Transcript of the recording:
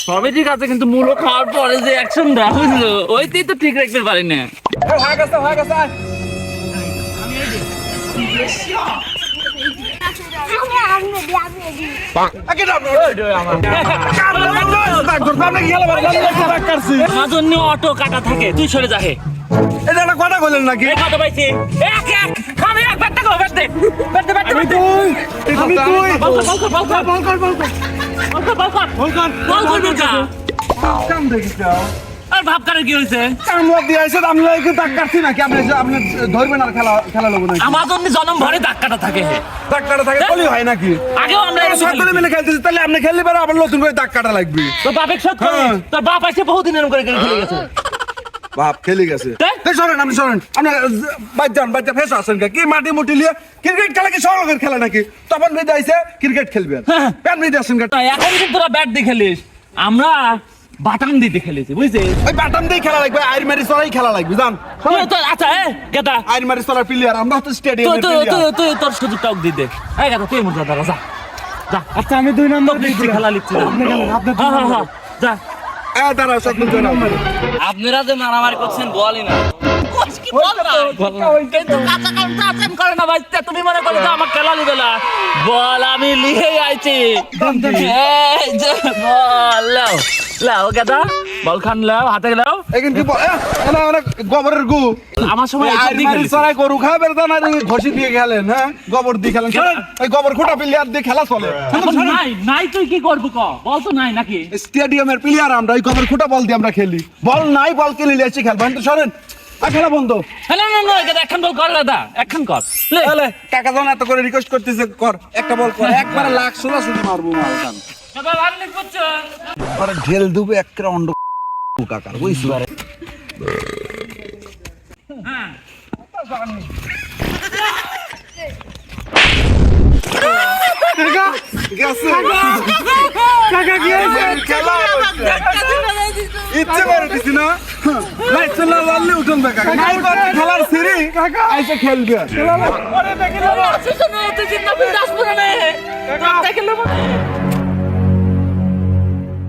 সবই ঠিক আছে কিন্তু খাওয়ার পরে যে তো ঠিক রাখতে পারি না। অটো কাটা থাকে তুই সরে যাহে কথা বললেন নাকি? কথা পাইছি আমি তুই। বল কর বল কর বল কর। বল কর বল কর। বল কর বল কর। বল কর। বল কাম দেখিস না। আর ভাব কারে কি হইছে? কাম দিয়ে আইসে, আমি লাগে দাগ কাটছি নাকি? আপনি আপনি ধরবেন আর খেলা খেলা লোক নাকি? আমার জন্য জনম ভরে দাগ কাটা থাকে। দাগ কাটা থাকে বলি হয় নাকি? আমরা। মিলে খেলতেছি তাহলে আপনি খেললে পারে আবার নতুন করে দাগ কাটা লাগবে। করে হ্যাঁ। তোর বাপ আইসে বহুদিন এরকম করে খেলে গেছে। বাপ খেলে গেছে। তাই সরেন আপনি সরেন। আপনি বাদ যান বাদ যান। ফেস আসেন কে? মাটি মুটি লিয়ে ক্রিকেট খেলা কি সকলের খেলা নাকি? তখন বেঁধে আইসে ক্রিকেট খেলবেন হ্যাঁ। প্যান বেঁধে আসেন এখন কিন্তু তোরা ব্যাট দিয়ে খেলিস। আমরা বাটাম দিতে খেলেছি বুঝছিস? ওই বাটাম দিয়ে খেলা লাগবে আইর মারি চড়াই খেলা লাগবে জান? তো আচ্ছা এ গেদা আইর মারি চড়ার প্লেয়ার আমরা তো তুই স্টেডিয়ামের তুই তুই তুই তোর সুযোগটা ওকে দিয়ে দে। এই গেদা তুই মজা দাঁড়া যা। যা। আচ্ছা আমি দুই নম্বর খেলা লিখছি আপনি আপনি হ্যাঁ হ্যাঁ হ্যাঁ। যা। আপনারা যে মারামারি করছেন বলি না। কিন্তু কাঁচা কামটা আছেন করে না ভাই তুমি মনে করো যে আমার খেলা লিবে না বল আমি লিখে আইছি। বল লাও লাও গেদা। বল খান লাও হাতে লাও এখন কি বল- অনেক গোবরের গু। আমার সময় এইসব আইর দিয়ে মারি চড়াই গরু খাবে তা না ঘষি দিয়ে খেলেন হ্যাঁ? গোবর দিয়ে খেলেন। ওই গোবর খোটা প্লেয়ার দিয়ে খেলা চলে। নাই নাই তুই কি করব ক? বল তো নাই নাকি? স্টেডিয়ামের প্লেয়ার আমরা ওই গোবর খোটা বল দিয়ে আমরা খেলি। বল নাই বল কিনে নিয়ে এসে খেলবেন। তো সরেন আর খেলা বন্ধ। হ্যালো না না গেদা বল কর দাদা এখন কর। লে। কাকা এত করে রিকোয়েস্ট করতেছে কর একটা বল কর। একবার লাখ সোলা শুধু মারবো আরে ঢেল দুবে একটা অন্ড কাকার বুঝছ? ইচ্ছে করে দিছি না। চলে লাল্লি উঠুন দেখা খেলার সিঁড়ি আইসে খেলবে। খেলা